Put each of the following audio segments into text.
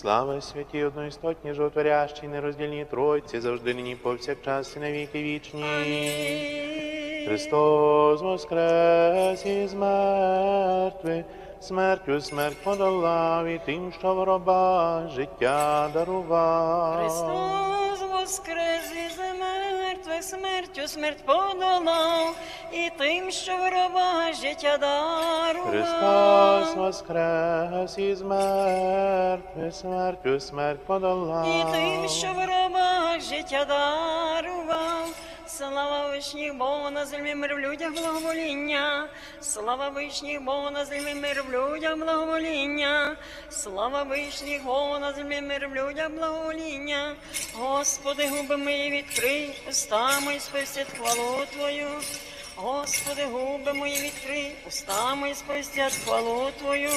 Слава святі одноістотні, животворящій, нероздільній Тройці, завжди нині повсякчас і на віки вічні. Христос воскрес із мертвих, смертю смерть подолав і тим, що в роба життя дарував. Христос воскрес із мертвих, смертю смерть подолав, і тим, що в раба життя дарував. Христос воскрес із мертвих, смертю смерть подолав. І тим, що в раба життя дарував. Слава вишніх Богу на землі мир в людях благовоління. Слава вишніх Богу на землі мир в людях благовоління. Слава вишніх Богу на землі мир в людях благовоління. Господи, губи мої відкрий, уста мої сповістять хвалу Твою. Господи, губи мої відкрий, уста мої сповістять хвалу Твою.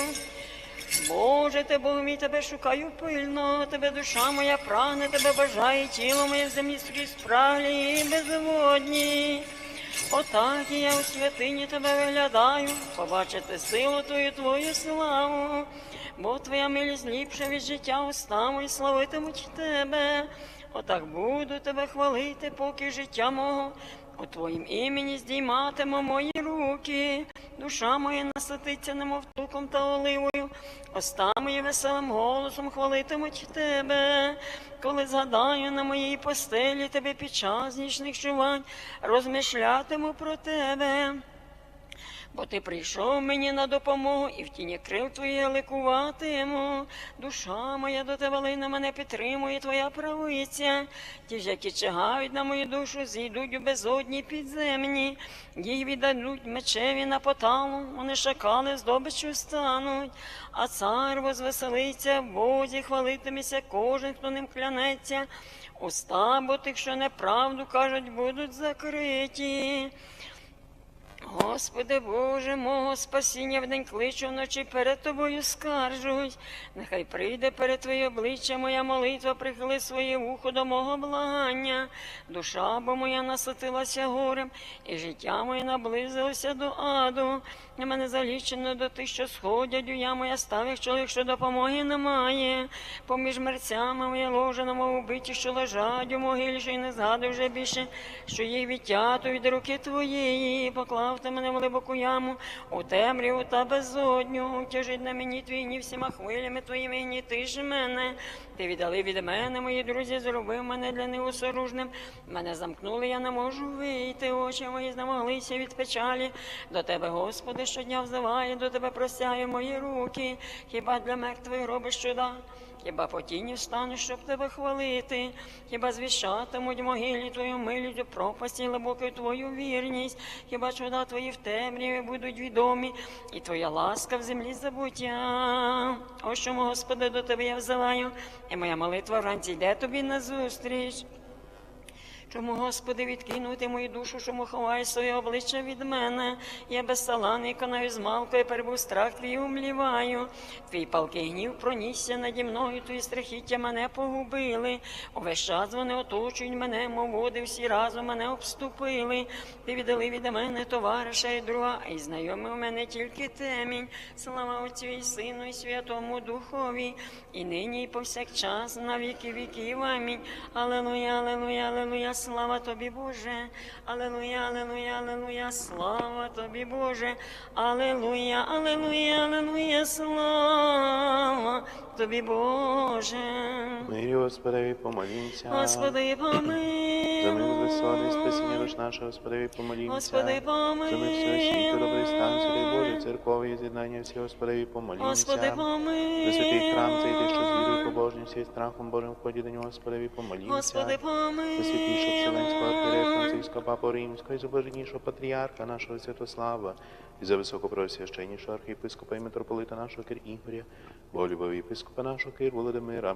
Боже, ти Бог мій, тебе шукаю пильно, тебе душа моя прагне, тебе бажає, тіло моє в землі скрізь праглі і безводні. Отак і я у святині тебе виглядаю, побачити силу твою, твою славу, бо твоя милість ліпша від життя уста мої славитимуть тебе. Отак буду тебе хвалити, поки життя мого у Твоїм імені здійматиму мої руки, душа моя насититься, немов туком та оливою, оста мої веселим голосом хвалитимуть тебе, коли згадаю на моїй постелі тебе під час нічних чувань, розмишлятиму про тебе. Бо ти прийшов мені на допомогу і в тіні крил твоє ликуватиму. Душа моя до тебе лине мене підтримує твоя правиця. Ті ж, які чигають на мою душу, зійдуть у безодні підземні. Їх віддадуть мечеві на поталу, вони шакали здобичу стануть. А цар возвеселиться в Бозі, хвалитиметься кожен, хто ним клянеться. Уста, бо тих, що неправду кажуть, будуть закриті. Господи Боже мого спасіння вдень кличу вночі перед тобою скаржусь. Нехай прийде перед Твоє обличчя моя молитва, прихили своє вухо до мого благання. Душа бо моя наситилася горем, і життя моє наблизилося до аду. На мене залічено до тих, що сходять у я став, як чоловік, що допомоги немає. Поміж мерцями моє ложе, на мову биті, що лежать у могилі, що й не згадую вже більше, що їх відтято від руки твоєї, поклав ти мене в глибоку яму, у темряву та безодню, тяжить на мені твійні всіма хвилями твоїми, і гніти ж мене. Ти віддали від мене, мої друзі, зробив мене для них осоружним. Мене замкнули, я не можу вийти, очі мої знемоглися від печалі. До тебе, Господи, щодня взиваю, до тебе простяю мої руки. Хіба для мертвих робиш чуда? Хіба по тіні встану, щоб тебе хвалити, хіба звіщатимуть могилі твою милість у пропасті глибокою твою вірність, хіба чуда твої в темряві будуть відомі, і твоя ласка в землі забуття. Ось чому, Господи, до тебе я взиваю, і моя молитва вранці йде тобі назустріч. Чому, Господи, відкинути мою душу, чому ховаєш своє обличчя від мене? Я безсаланий, канаю з малкою, перебув страх твій умліваю. Твій палкий гнів пронісся наді мною, твої страхіття мене погубили. Увесь час вони оточують мене, мов води всі разом мене обступили. Ти віддали від мене товариша і друга, і знайомий у мене тільки темінь. Слава Отцю і Сину, і Святому Духові, і нині, і повсякчас, на віки віків. Амінь. Алелуя, алелуя, алелуя, слава тобі, Боже. Алелуя, алелуя, алелуя, слава тобі, Боже. Алелуя, алелуя, алелуя, слава тобі, Боже. Мирі Господеві помолімся. Господи, помилуй. За мир безсонний спасіння душ нашого Господеві помолімся. Господи, помилуй. За мир всього світу, добрий стан, святий Божий, церкові, з'єднання всі Господеві помолімся. Господи, помилуй. За святий храм, цей що з вірою побожністю і страхом Божим вході до нього, Господи, помолімся. Господи, помилуй. За Вселенського архієрея Папу Римського і за патріарха нашого Святослава, і за високопросвященнішого архієпископа і митрополита нашого Кир Ігоря, Боголюбові єпископа нашого Кир Володимира,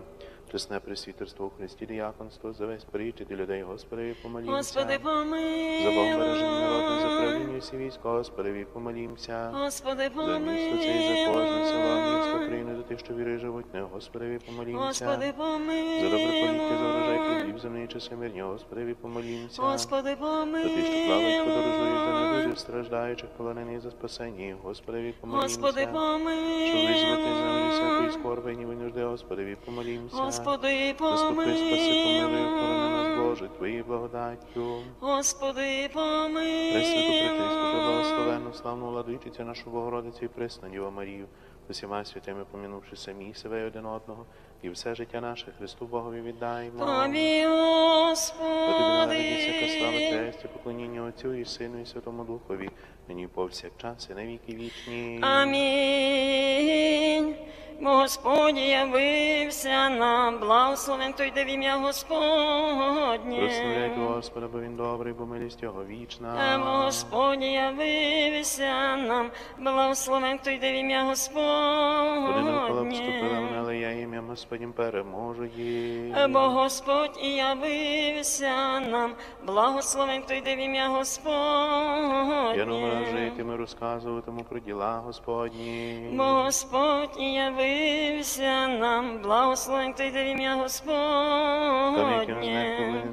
чесне пресвітерство у Христі діяконство, за весь притчі і людей Господеві помолімся. Господи, За помилуй. береження народу, за правління всі війська, Господеві помолімся. Господи, За місто це і за кожне село, місто помилуй. країни, за тих, що віри живуть, не Господеві помолімся. Господи, помилуй. За добре поліття, за врожай плодів земний часи мирні, Господеві помолімся. Господи, За помилуй. тих, що плавають, подорожують, за недужих, страждаючих, полонених, за спасенні, Господи, помолімся. Господи, Щоб визвати землю всякої помилуй. скорби, ні винужди, Господи, помолімся. Господи, Заступи, спаси, помилуй, охорони нас, помилуй. Боже, Твоєю благодаттю. Господи, помилуй. Пресвяту, пречисту, благословенну, славну владичицю нашу Богородицю і пресну Діву Марію, усіма святими помінувши самі себе і один одного, і все життя наше Христу Богові віддаємо. Тобі, Бо тобі слава, честь і поклоніння Отцю і Сину і Святому Духові, нині повсякчас і на віки вічні. Амінь. Бо Господь явився нам, благословен той, де в ім'я Господнє. Прославляйте Господа, бо Він добрий, бо милість Його Бо вічна. Господь явився нам, благословен той, де в ім'я Один навколо вступила Господнє. вона, але я ім'ям Господнім переможу її. Бо Господь і явився нам, благословен той, де в ім'я Я номера Господнє. житиме, розказуватиму про діла Господні. Бо Господь і явився нам, благословен де в ім'я Господнє.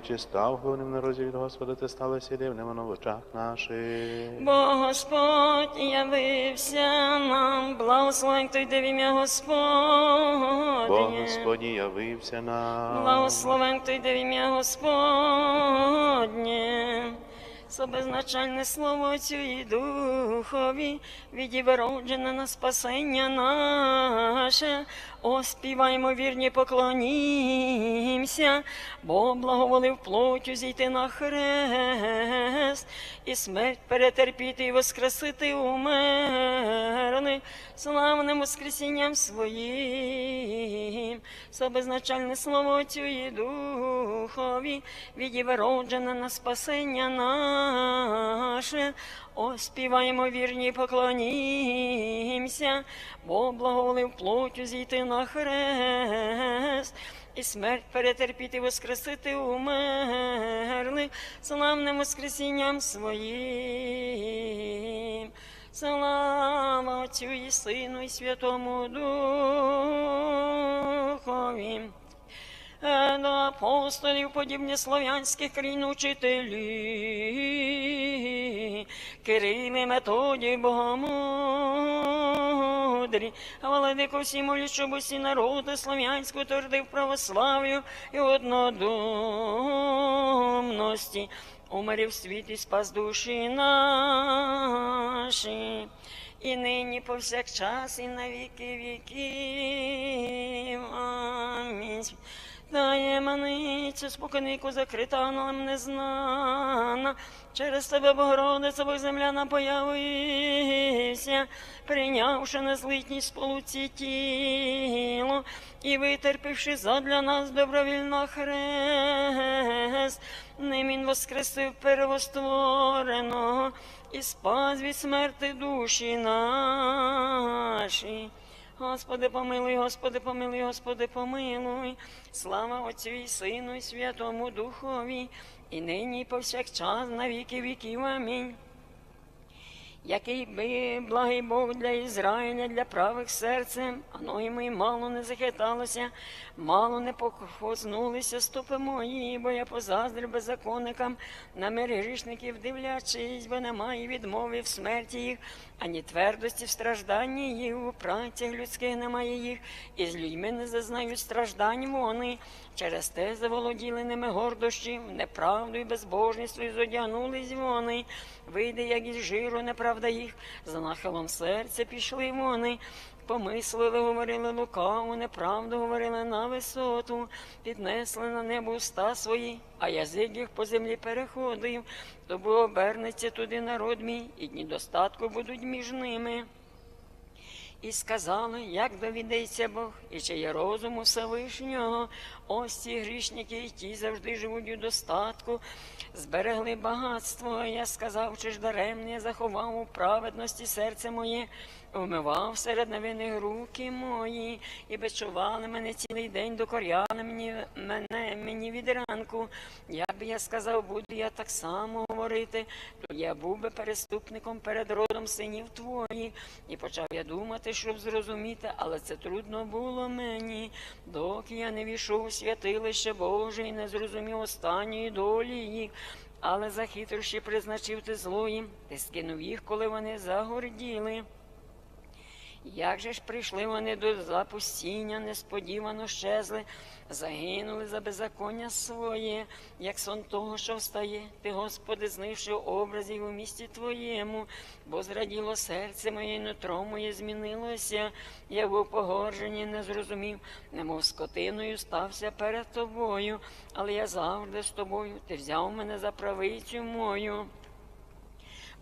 чи став головним народі від Господа, ти сталося дивним в очах наших. Бо Господь явився нам, благословен де в ім'я Бо Господь явився нам. Благословен той, де в ім'я Господнє. Собезначальне слово Отцю і Духові, відіброджене на спасення наше. Оспіваймо вірні, поклонімся, бо благоволив плотю зійти на хрест, і смерть перетерпіти і воскресити умерли, славним воскресінням своїм. Собезначальне слово Отцю і Духові, відіброджене на спасення наше. Оспіваємо вірні, поклонімся, бо благоволив плотю зійти на хрест, і смерть перетерпіти, воскресити умерли, славним воскресінням своїм. Слава Отцю і Сину, і Святому Духові. Е, До апостолів подібні слов'янських країн учителі, Кирили методі богомудрі, Владико всі молі, щоб усі народи слов'янську твердив православ'ю і однодумності, умерів світ і спас душі наші. І нині повсякчас, і на віки віків. Амінь. Таємницю споконвіку закрита нам незнана. Через тебе, Богородиця, Бог земля нам появився, прийнявши на злитній сполуці тіло і витерпівши задля нас добровільно хрест, ним він воскресив первоствореного і спас від смерти душі наші. Господи, помилуй, Господи, помилуй, Господи, помилуй. Слава Отцю і Сину, і Святому Духові, і нині, і повсякчас, на віки віків. Амінь. Який би благий Бог для Ізраїля, для правих серцем, а ноги мої мало не захиталося, мало не похознулися стопи мої, бо я позаздрив беззаконникам на мир грішників дивлячись, бо немає відмови в смерті їх, ані твердості в стражданні їх, у працях людських немає їх, і з людьми не зазнають страждань вони. Через те заволоділи ними гордощі, неправду і безбожність і зодягнулись вони. Вийде, як із жиру, неправда їх, за нахилом серця пішли вони. Помислили, говорили лукаву, неправду говорили на висоту, піднесли на небо уста свої, а язик їх по землі переходив, тобі обернеться туди народ мій, і дні достатку будуть між ними. І сказали, як довідеться Бог, і чи є розум у Всевишнього. Ось ці грішники, і ті завжди живуть у достатку, зберегли багатство. Я сказав, чи ж даремне заховав у праведності серце моє, вмивав серед невинних руки мої, і бичували мене цілий день, докоряли мені мене мені від ранку. Я б я сказав, буду я так само говорити, то я був би переступником перед родом синів твоїх. І почав я думати, щоб зрозуміти, але це трудно було мені, доки я не війшов у святилище Боже і не зрозумів останньої долі їх. але за хитрощі призначив ти злої, ти скинув їх, коли вони загорділи. Як же ж прийшли вони до запустіння, несподівано щезли, загинули за беззаконня своє, як сон того, що встає, ти, Господи, знивши образів у місті Твоєму, бо зраділо серце моє, нутро моє змінилося, я був погоржений, не зрозумів, немов скотиною стався перед тобою, але я завжди з тобою, ти взяв мене за правицю мою.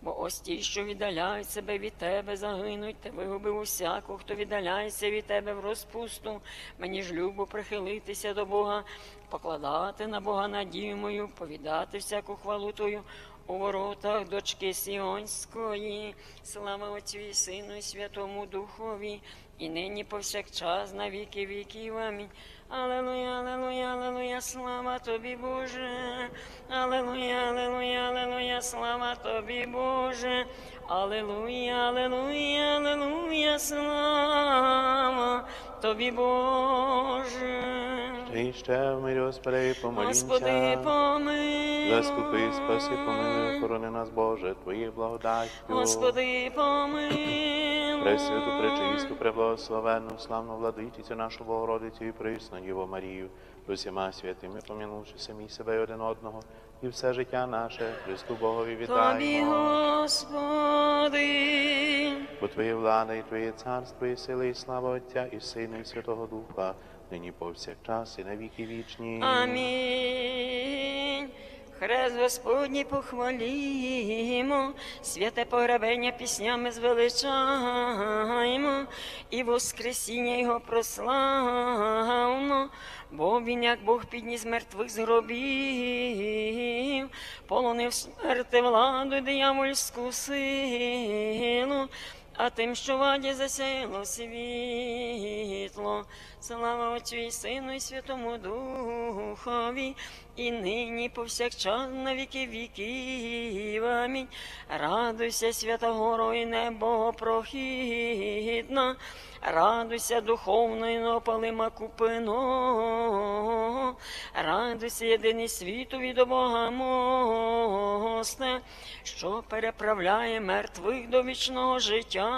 Бо ось ті, що віддаляють себе від тебе, загинуть, ти вигубив усяку, хто віддаляється від тебе в розпусту. Мені ж любо прихилитися до Бога, покладати на Бога надію мою, повідати всяку хвалу твою у воротах дочки Сіонської. Слава Отцю і Сину, і Святому Духові, і нині повсякчас на віки віків. Амінь. Алелуя, алелуя, алелуя, слава тобі, Боже. Алелуя, алелуя, алелуя, слава тобі, Боже. Алелуя, алелуя, алелуя, слава тобі, Боже. І ще в мирі Господи, Господи, помолімся. помилуй. Заступи, спаси, помилуй, охорони нас, Боже, Твоєю благодаттю. Господи, помилуй. Пресвяту, пречисту, преблагословенну, славну владичицю нашу Богородицю і присну Діву Марію, з усіма святими, помінувши самі себе і один одного, і все життя наше, Христу Богові Тобі, вітаємо. Господи. Бо Твоє влада і Твоє царство, і сила, і слава Отця, і Сина, і Святого Духа, нині повсякчас, і на віки вічні. Амінь. Хрест Господній похвалімо, святе погребення піснями звеличаємо, і воскресіння Його прославно, бо Він, як Бог підніс мертвих з гробів, полонив смерти владу, диявольську силу, а тим, що ваді засяяло світло. Слава Отцю і Сину, і Святому Духові, і нині повсякчас на віки віків. Амінь. Радуйся, свята горо і небо прохідна, радуйся духовної напалима купино, радуйся єдиний світу від Бога мосте, що переправляє мертвих до вічного життя.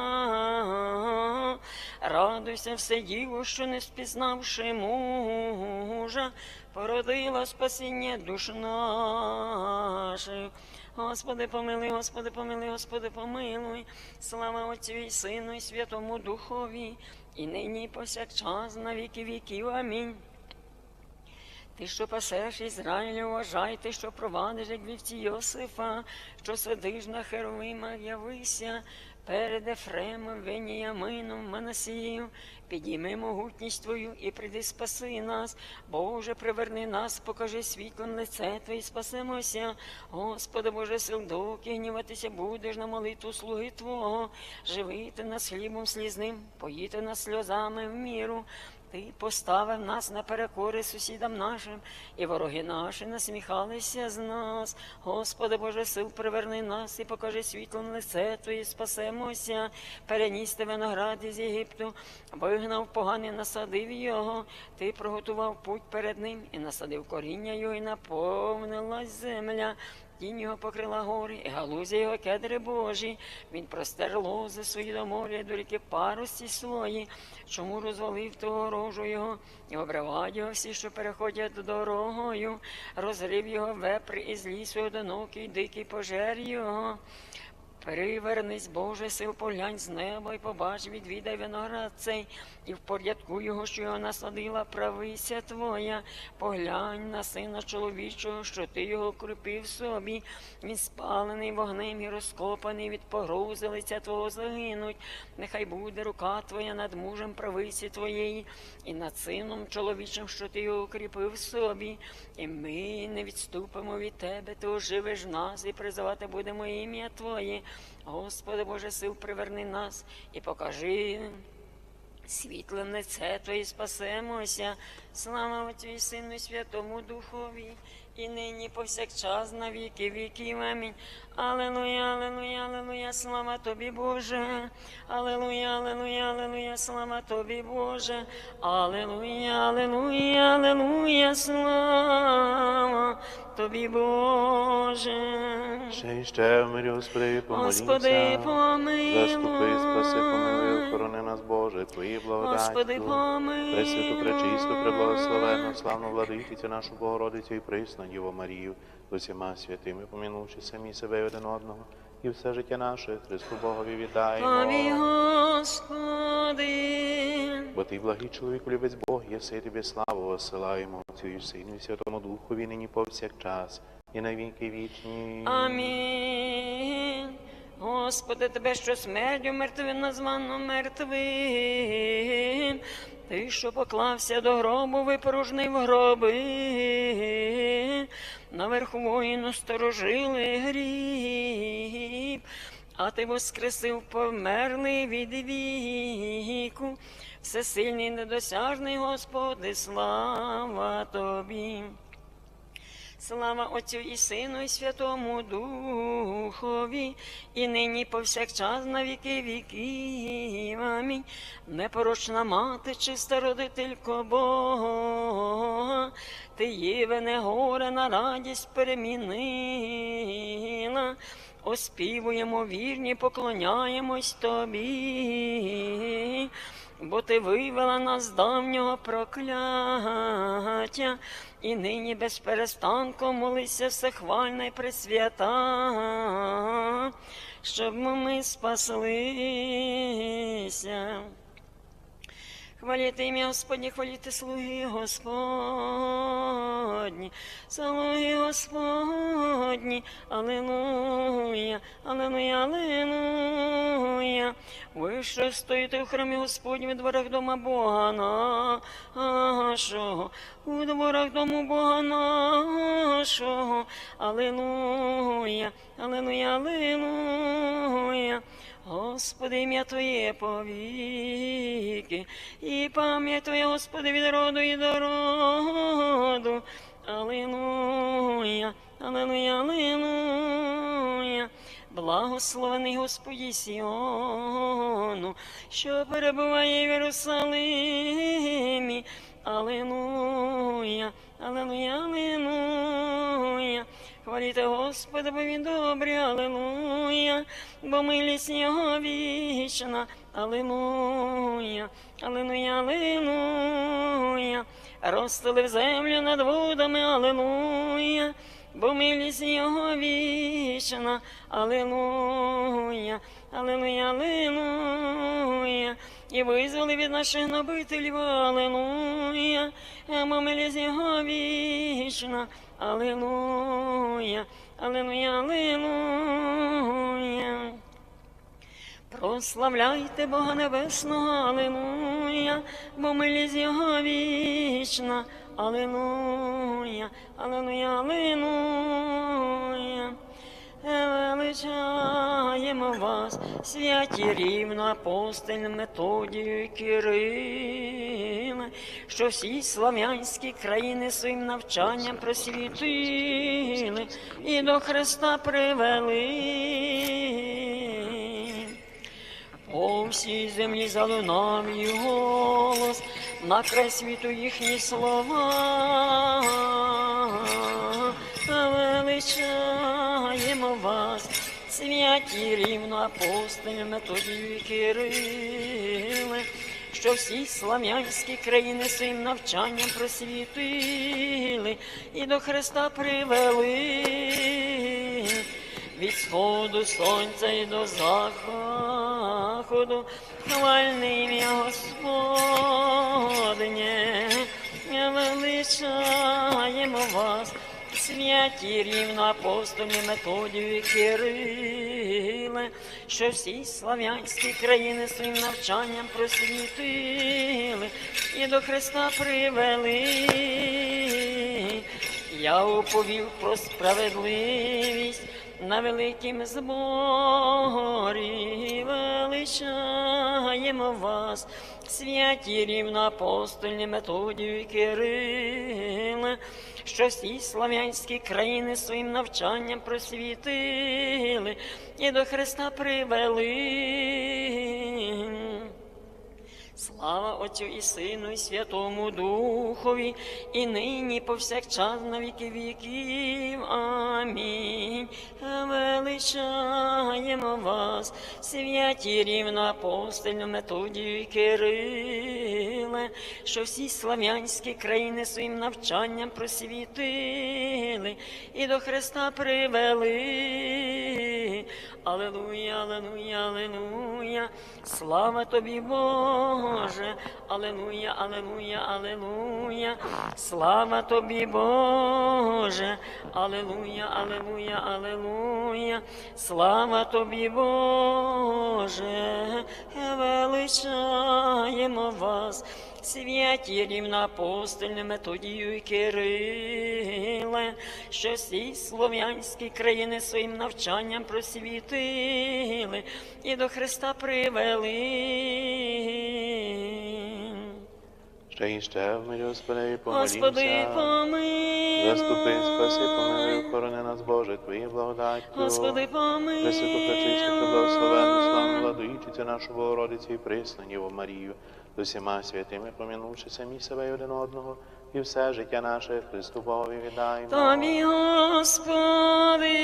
Радуйся, все діво, що не спізнавши мужа, породила спасіння душ наших. Господи, помилуй, Господи, помилуй, Господи, помилуй. Слава Отцю і Сину, і Святому Духові, і нині і повсякчас на віки віків. Амінь. Ти, що пасеш Ізраїлю, вважай, ти, що провадиш, як вівці Йосифа, що сидиш на херовимах, явися, перед Ефремом, Веніямином, Манасієм, підійми могутність Твою і прийди спаси нас. Боже, приверни нас, покажи світлом лице Твоє, спасемося. Господи, Боже, сил доки гніватися будеш на молитву слуги Твого, живити нас хлібом слізним, поїти нас сльозами в міру. Ти поставив нас на перекори сусідам нашим, і вороги наші насміхалися з нас. Господи Боже, сил приверни нас і покажи світлом лице Твоє, спасемося, переніс ти виноград із Єгипту, вигнав поганий, насадив його. Ти приготував путь перед ним і насадив коріння його, і наповнилась земля. Тінь його покрила гори, і галузя його кедри Божі. Він простер лози свої до моря, до ріки парості свої. Чому розвалив того рожу його, і обривав його всі, що переходять дорогою, розрив його вепр із лісу одинокий, дикий пожер його. Привернись, Боже, сил поглянь з неба і побач, відвідай виноград цей, і порядку його, що його насадила правиця твоя. Поглянь на сина чоловічого, що ти його укріпив собі. Він спалений вогнем і розкопаний від погрози лиця твого загинуть. Нехай буде рука твоя над мужем правиці твоєї, і над сином чоловічим, що ти його укріпив собі. І ми не відступимо від тебе, ти оживиш нас і призивати будемо ім'я Твоє. Господи Боже, сил приверни нас і покажи світле лице Твоє спасемося. Слава і Сину і Святому Духові, і нині повсякчас на віки віків. Амінь. Алелуя, алелуя, алелуя, слава тобі, Боже. Алелуя, алелуя, алелуя, слава тобі, Боже. Алелуя, алелуя, алелуя, слава тобі, Боже. Ще мирі, Господи, помолімся. Господи, помилуй. Заступи, спаси, помилуй, охорони нас, Боже, Твої благодаттю. Господи, помилуй. Пресвяту, пречисту, преблагословенну, славну владичицю нашу Богородицю і присну Діву Марію, з усіма святими, помінувши самі себе і один одного, і все життя наше Христу Богові Тобі. Господи. Бо ти, благий чоловік, любець Бог, єси тобі славу осилаємо Отцю і Сину і Святому Духові, нині повсякчас, і на віки вічні. Амінь. Господи, тебе, що смертю мертвим названо мертвим. Ти, що поклався до гробу, випорожнив гроби. Наверху воїну сторожили гріб, а ти воскресив померлий від віку. Всесильний недосяжний Господи, слава тобі. Слава Отцю і Сину, і Святому Духові, і нині повсякчас на віки віків. Амінь. Непорочна мати, чиста родителько Бога, ти Євене горе на радість перемінила. Оспівуємо вірні, поклоняємось тобі бо ти вивела нас з давнього прокляття, і нині без перестанку молися всехвальна й пресвята, щоб ми спаслися. Хваліти ім'я Господні, хваліти слуги Господні, слуги Господні, Аллилуйя, Аллилуйя, Аллилуйя. Ви що стоїте у храмі Господні, у дворах дома Бога нашого, у дворах дому Бога нашого, Аллилуйя, Аллилуйя, Аллилуйя. Господи, ім'я Твоє повіки, і пам'ять Твоя, Господи, від роду і до роду. Аллилуйя, Аллилуйя, Аллилуйя. Благословений Господі Сіону, що перебуває в Єрусалимі. Аллилуйя, Аллилуйя, Аллилуйя. Хваліте Господа, бо він добрий, Аллилуйя, бо милість його вічна, Аллилуйя, Аллилуйя, Аллилуйя. Розстелив землю над водами, Аллилуйя, бо милість його вічна, Аллилуйя, Аллилуйя, Аллилуйя. І визволи від наших набителів, Аллилуйя, бо милість його вічна, Аллилуйя, Аллилуйя, Аллилуйя. Прославляйте Бога Небесного, Аллилуйя, бо милість його вічна, Аллилуйя, Аллилуйя, Аллилуйя. Вас, святі рівно апостоль Методію і що всі слав'янські країни своїм навчанням просвітили і до Христа привели. По всій землі залунав її голос, на край світу їхні слова. Святі рівно апостолі Методію і Кириле, що всі слав'янські країни своїм навчанням просвітили і до Христа привели. Від сходу сонця і до заходу, хвальне ім'я Господнє, величаємо вас, святі рівно апостолі Методію і Кириле, що всі слав'янські країни своїм навчанням просвітили і до Христа привели. Я оповів про справедливість на великім зборі величаємо вас, святі рівноапостольні Методію і Кириле, що всі слав'янські країни своїм навчанням просвітили і до Христа привели. Слава Отцю і Сину, і Святому Духові, і нині повсякчас на віки віків. Амінь. Величаємо вас, святі рівноапостольну Методію і Кириле, що всі слав'янські країни своїм навчанням просвітили і до Христа привели. Алелуя, алелуя, алелуя, слава тобі, Боже, алелуя, алелуя, алелуя, слава тобі, Боже, алелуя, алелуя, алелуя, слава тобі, Боже, величаємо вас, святі рівноапостольні Методію і Кириле, що всі слов'янські країни своїм навчанням просвітили і до Христа привели. Мирі, Господи, Господи, помилуй. Заступи, спаси, помилуй, охорони нас, Боже, Твоєю благодаттю. Господи, помилуй. Пресвяту, пречисту, благословенну, славну владичицю нашу Богородицю і присну Діву Марію, з усіма святими, помінувши самі себе і один одного, і все життя наше Христу Богові віддаємо. Тобі, Господи.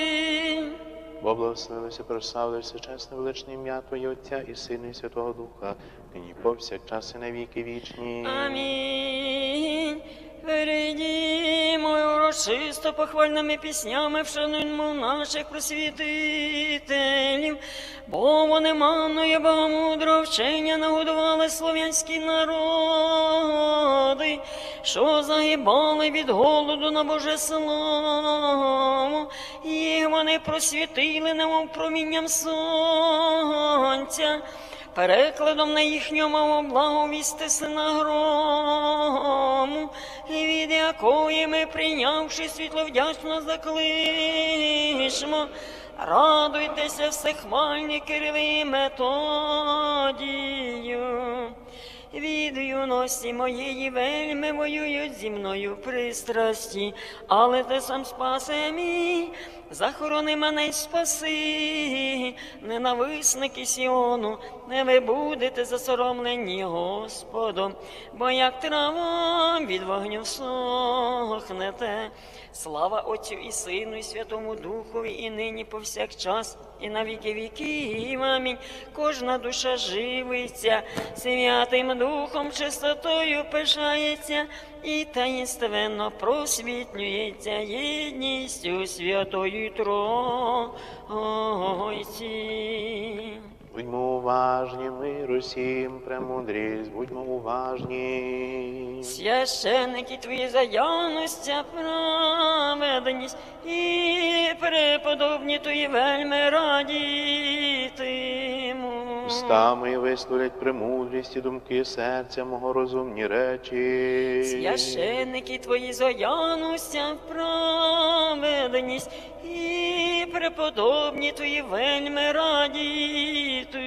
Бо благословилося, прославилося чесне величне ім'я Твоє Отця і Сина, і Святого Духа, нині повсякчас і навіки вічні. Амінь. Перейдімо урочисто похвальними піснями, вшануймо наших просвітителів, бо вони маною богомудро вчення нагодували слов'янські народи, що загибали від голоду на Боже славу. Їх вони просвітили, немов промінням сонця перекладом на їхню мову благовісти сина грому, і від якої ми, прийнявши світло вдячно закличмо. Радуйтеся, всехвальні Кирили методію. Від юності моєї вельми воюють зі мною пристрасті, але ти сам спасе мій, захорони мене й спаси, ненависники Сіону, не ви будете засоромлені Господом, бо як трава від вогню сохнете. Слава Отцю і Сину, і Святому Духові, і нині повсякчас, і на віки віків. Амінь. Кожна душа живиться, Святим Духом чистотою пишається, і таїнственно просвітлюється єдністю Святої Тройці. Будьмо уважні, мир усім, премудрість, будьмо уважні. Священники твої заявностя, праведність і преподобні твої вельми радітиму. Уста мої висловлять премудрість і думки серця мого розумні речі. Священники твої в праведність і преподобні твої вельми радітимуть.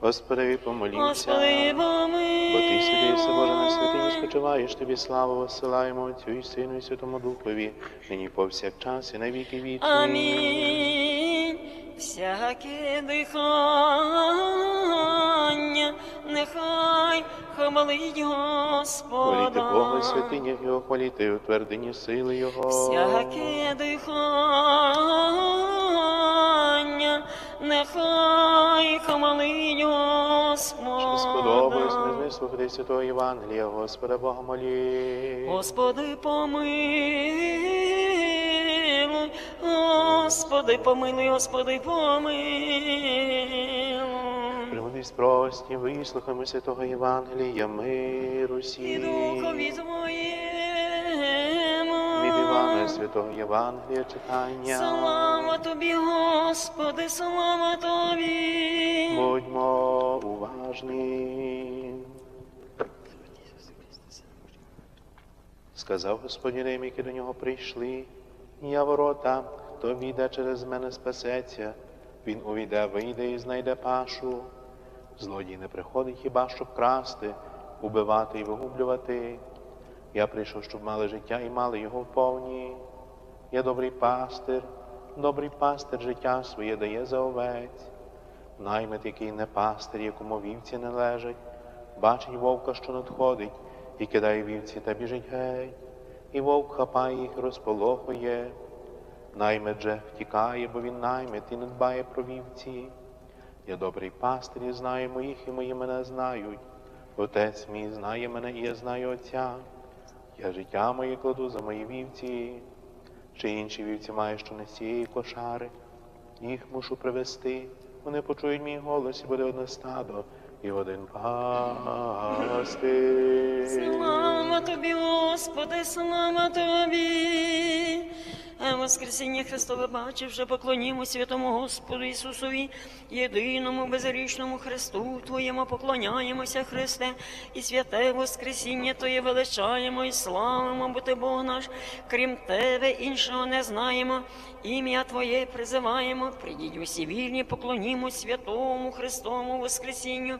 Господи, помолімся. Господи, помилуй. Бо ти сидишся, Боже, на святині спочиваєш тобі славу, посилаємо Отцю і Сину і Святому Духові, нині повсякчас і на віки вічні. Амінь. Всяке дихання, нехай хвалить Хваліти Бога і святиня Його, хваліти у твердині сили Його. Всяке дихання, нехай хвалить Господа. Що сподобалось ми вислухати Святого Євангелія, Господа Бога молі. Господи, помилуй, Господи, помилуй, Господи, помилуй. Примудрість прості, вислухаємо Святого Євангелія, миру І духові твоєму. Від Івана Святого Євангелія читання. Слава тобі, Господи, слава тобі. Будьмо уважні. Сказав Господь які до нього прийшли, я ворота, хто війде через мене спасеться. Він увійде, вийде і знайде пашу. Злодій не приходить хіба щоб красти, убивати і вигублювати. Я прийшов, щоб мали життя і мали його вповні. Я добрий пастир, добрий пастир життя своє дає за овець. Наймит, який не пастир, якому вівці не лежать, бачить вовка, що надходить, і кидає вівці та біжить геть, і вовк хапає їх, розполохує. Наймит же втікає, бо він наймит і не дбає про вівці. Я добрий пастир і знаю моїх, і мої мене знають. Отець мій знає мене, і я знаю Отця. Я життя моє кладу за мої вівці. Чи інші вівці має, що не з кошари, їх мушу привести. Вони почують мій голос, і буде одне стадо, і один пастир. Слава тобі, Господи, слава тобі. Воскресіння Христове бачивши, поклонімо святому Господу Ісусові, єдиному безрічному Христу Твоєму поклоняємося, Христе, і святе Воскресіння Твоє величаємо і славимо, бо Ти Бог наш, крім Тебе іншого не знаємо. Ім'я Твоє призиваємо, придіть усі вільні, поклонімо святому Христовому Воскресінню.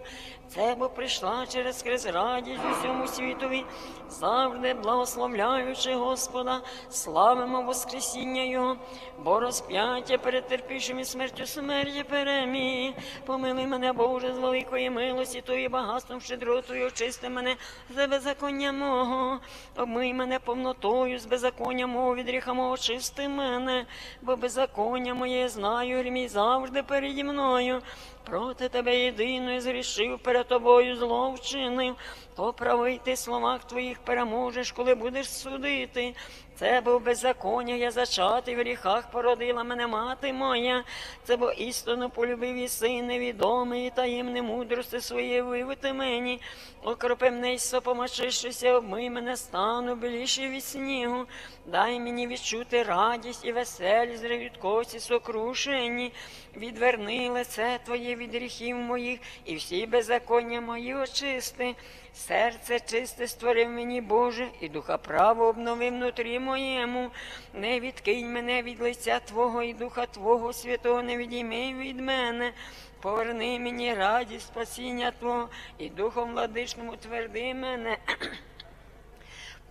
Це бо прийшла через Христ радість усьому світові, завжди благословляючи Господа, славимо Воскресіння Його, бо розп'яття перед терпішим і смертю смерті переміг. Помилуй мене, Боже, з великої милості Твої багатством щедротою, очисти мене за беззаконня мого, обмий мене повнотою з беззаконня мого, від гріха мого очисти мене, бо беззаконня моє знаю, грімій завжди переді мною. Проти тебе єдиною зрішив перед тобою зло вчинив, то правий ти словах твоїх переможеш, коли будеш судити. Це був беззаконня, я зачатий в гріхах породила мене мати моя. Це бо істину полюбив і син невідомий, і таємне мудрости своєї вивити мені. Окропи мене й сопомочишися, обмий мене стану біліше від снігу. Дай мені відчути радість і веселість від кості сокрушені. Відверни лице Твоє від гріхів моїх, і всі беззаконня мої очисти. Серце чисте створив мені, Боже, і духа право обнови внутрі моєму. Не відкинь мене від лиця Твого і духа Твого святого не відійми від мене. Поверни мені радість спасіння Твого, і духом владичному тверди мене.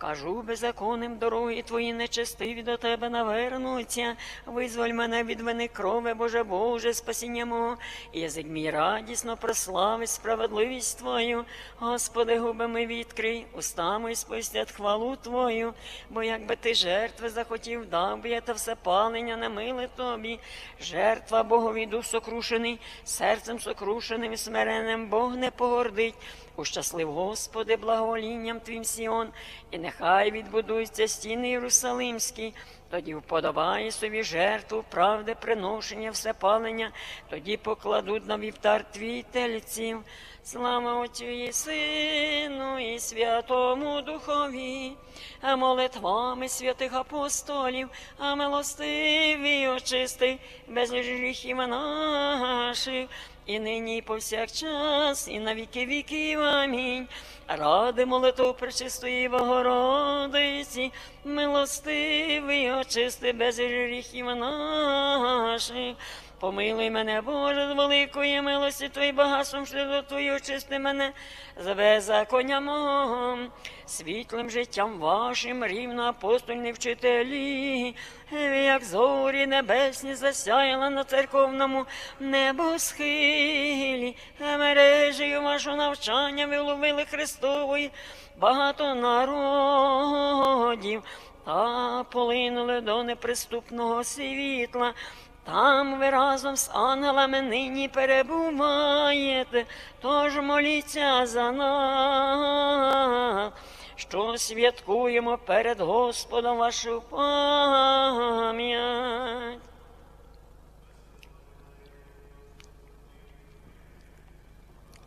Кажу беззаконним дороги твої нечестиві до тебе навернуться. Визволь мене від вини крови, Боже Боже, спасіння мого. Язик мій радісно прославить справедливість Твою. Господи, губи ми відкрий, уста мої сповістять хвалу Твою. Бо якби ти жертви захотів, дав би я та все палення не миле тобі. Жертва Богові дух сокрушений, серцем сокрушеним і смиренним Бог не погордить. Ущаслив, Господи, благоволінням Твім Сіон, і нехай відбудуються стіни Єрусалимські, тоді вподобає собі жертву, правди, приношення, всепалення, тоді покладуть на вівтар твій тельців. Слава Отцю і Сину, і Святому Духові, а молитвами святих апостолів, а милостиві очисти, без гріхів наших і нині, і повсякчас, і на віки віків. Амінь. Ради молитву пречистої Богородиці, милостивий, очисти без гріхів наших. Помилуй мене, Боже, з великої милості Твої багатством шлюбу Твою очисти мене за беззаконня мого, світлим життям вашим, рівно апостольні вчителі, як зорі небесні засяяла на церковному небосхилі, мережею вашого навчання ви уловили Христової багато народів та полинули до неприступного світла. Там ви разом з ангелами нині перебуваєте, тож моліться за нас, що святкуємо перед Господом вашу пам'ять.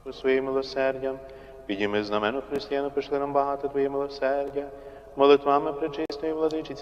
у своє милосердя. Підійми знамено християну, пішли нам багато Твоє милосердя. Молитвами пречистої владичиці